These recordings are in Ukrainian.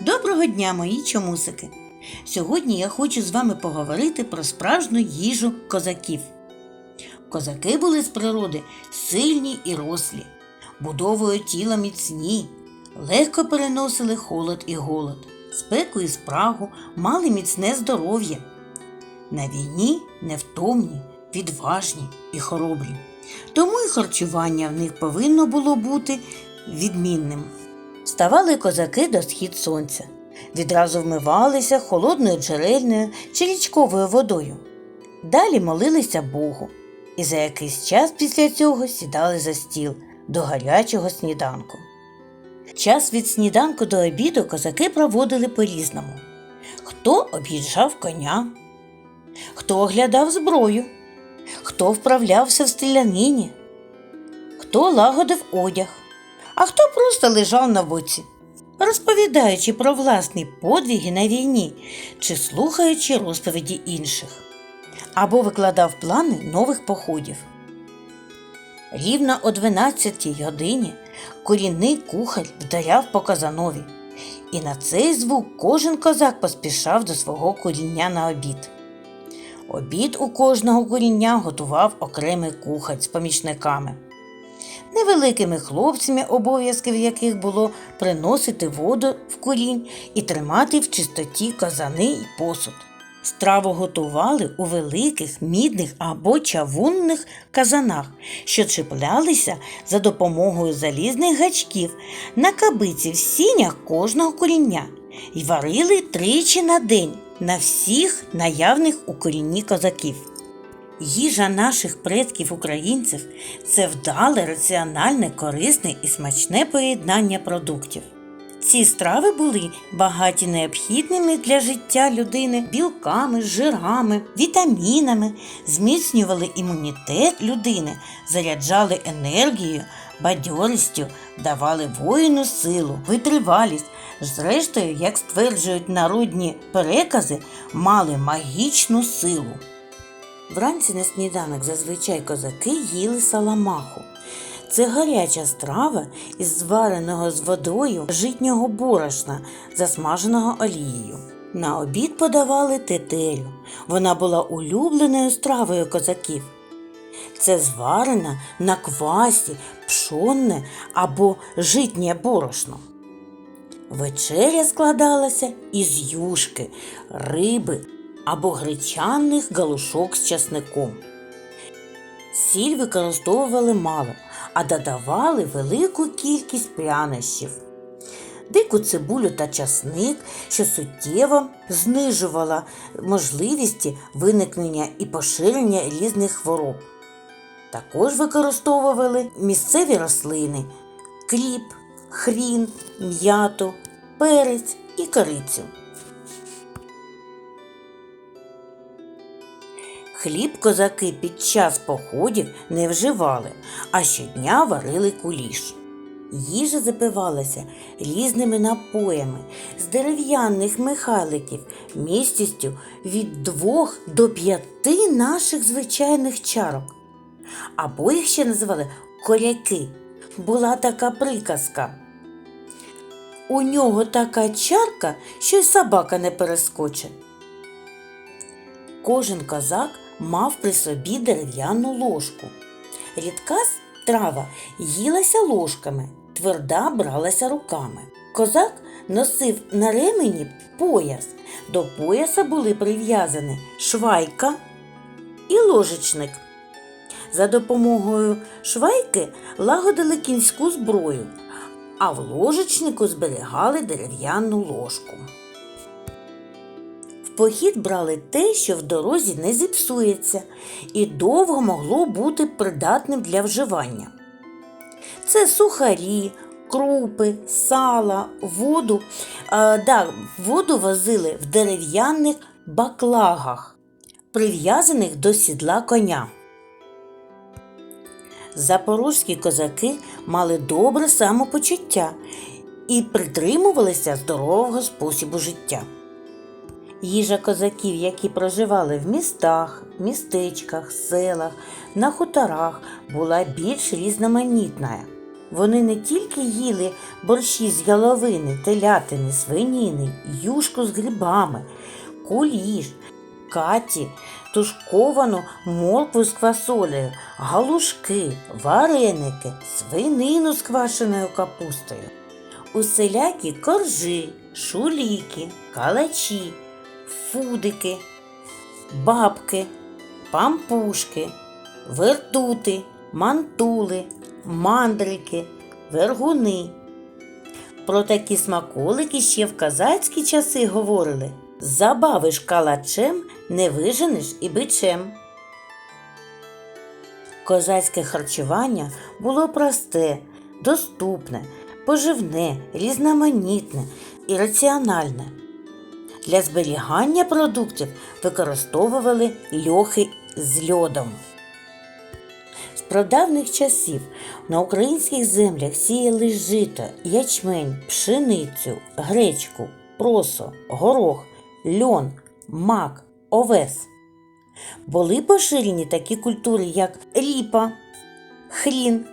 Доброго дня, мої чомусики! Сьогодні я хочу з вами поговорити про справжню їжу козаків. Козаки були з природи сильні і рослі, будовою тіла міцні, легко переносили холод і голод, спеку і спрагу, мали міцне здоров'я. На війні невтомні, відважні і хоробрі. Тому і харчування в них повинно було бути відмінним. Вставали козаки до схід сонця, відразу вмивалися холодною джерельною чи річковою водою. Далі молилися Богу і за якийсь час після цього сідали за стіл до гарячого сніданку. Час від сніданку до обіду козаки проводили по-різному. Хто об'їжджав коня, хто оглядав зброю, хто вправлявся в стрілянині, хто лагодив одяг, а хто просто лежав на боці, розповідаючи про власні подвиги на війні чи слухаючи розповіді інших, або викладав плани нових походів. Рівно о 12 годині корінний кухар вдаряв по казанові, і на цей звук кожен козак поспішав до свого коріння на обід. Обід у кожного коріння готував окремий кухар з помічниками. Невеликими хлопцями, обов'язків яких було приносити воду в курінь і тримати в чистоті казани й посуд. Страву готували у великих мідних або чавунних казанах, що чіплялися за допомогою залізних гачків на кабиці в сінях кожного коріння і варили тричі на день на всіх наявних у корінні козаків. Їжа наших предків українців це вдале, раціональне, корисне і смачне поєднання продуктів. Ці страви були багаті необхідними для життя людини білками, жирами, вітамінами, зміцнювали імунітет людини, заряджали енергією, бадьорістю, давали воїну силу, витривалість. Зрештою, як стверджують народні перекази, мали магічну силу. Вранці на сніданок зазвичай козаки їли саламаху. Це гаряча страва із звареного з водою житнього борошна, засмаженого олією. На обід подавали тетерю. Вона була улюбленою стравою козаків. Це зварене на квасі, пшонне або житнє борошно. Вечеря складалася із юшки, риби або гречаних галушок з часником. Сіль використовували мало, а додавали велику кількість прянощів. Дику цибулю та часник, що суттєво знижувала можливості виникнення і поширення різних хвороб. Також використовували місцеві рослини кріп, хрін, м'яту, перець і корицю. Хліб козаки під час походів не вживали, а щодня варили куліш. Їжа запивалася різними напоями з дерев'яних михайликів містістю від двох до п'яти наших звичайних чарок. Або їх ще називали коряки. Була така приказка. У нього така чарка, що й собака не перескоче. Кожен козак мав при собі дерев'яну ложку. Рідка страва їлася ложками, тверда бралася руками. Козак носив на ремені пояс. До пояса були прив'язані швайка і ложечник. За допомогою швайки лагодили кінську зброю, а в ложечнику зберігали дерев'яну ложку. В похід брали те, що в дорозі не зіпсується і довго могло бути придатним для вживання. Це сухарі, крупи, сала, воду. А, да, воду возили в дерев'яних баклагах, прив'язаних до сідла коня. Запорозькі козаки мали добре самопочуття і притримувалися здорового способу життя. Їжа козаків, які проживали в містах, містечках, селах, на хуторах, була більш різноманітна. Вони не тільки їли борщі з яловини, телятини, свиніни, юшку з грибами, куліш, каті, тушковану моркву з квасолею, галушки, вареники, свинину з квашеною капустою. Усілякі коржі, шуліки, калачі, фудики, бабки, пампушки, вертути, мантули, мандрики, вергуни. Про такі смаколики ще в казацькі часи говорили забавиш калачем, не виженеш і бичем. Козацьке харчування було просте, доступне, поживне, різноманітне і раціональне. Для зберігання продуктів використовували льохи з льодом. З прадавних часів на українських землях сіяли жито, ячмень, пшеницю, гречку, просо, горох, льон, мак, овес. Були поширені такі культури, як ріпа, хрін,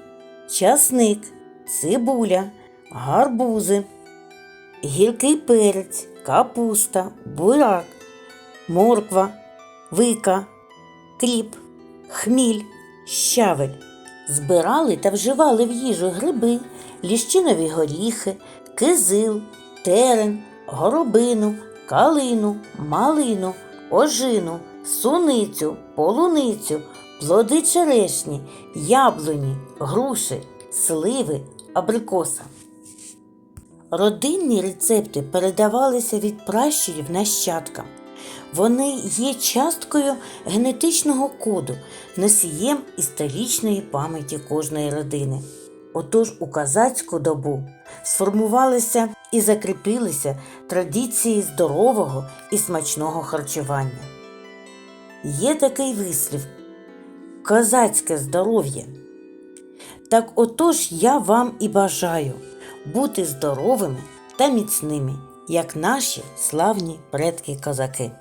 часник, цибуля, гарбузи, гіркий перець, капуста, бурак, морква, вика, кріп, хміль, щавель. Збирали та вживали в їжу гриби, ліщинові горіхи, кизил, терен, горобину, калину, малину, ожину, суницю, полуницю, плоди черешні, яблуні, груші, сливи, абрикоса. Родинні рецепти передавалися від пращурів нащадкам. Вони є часткою генетичного коду, носієм історичної пам'яті кожної родини. Отож у козацьку добу сформувалися і закріпилися традиції здорового і смачного харчування. Є такий вислів козацьке здоров'я. Так отож я вам і бажаю бути здоровими та міцними, як наші славні предки козаки.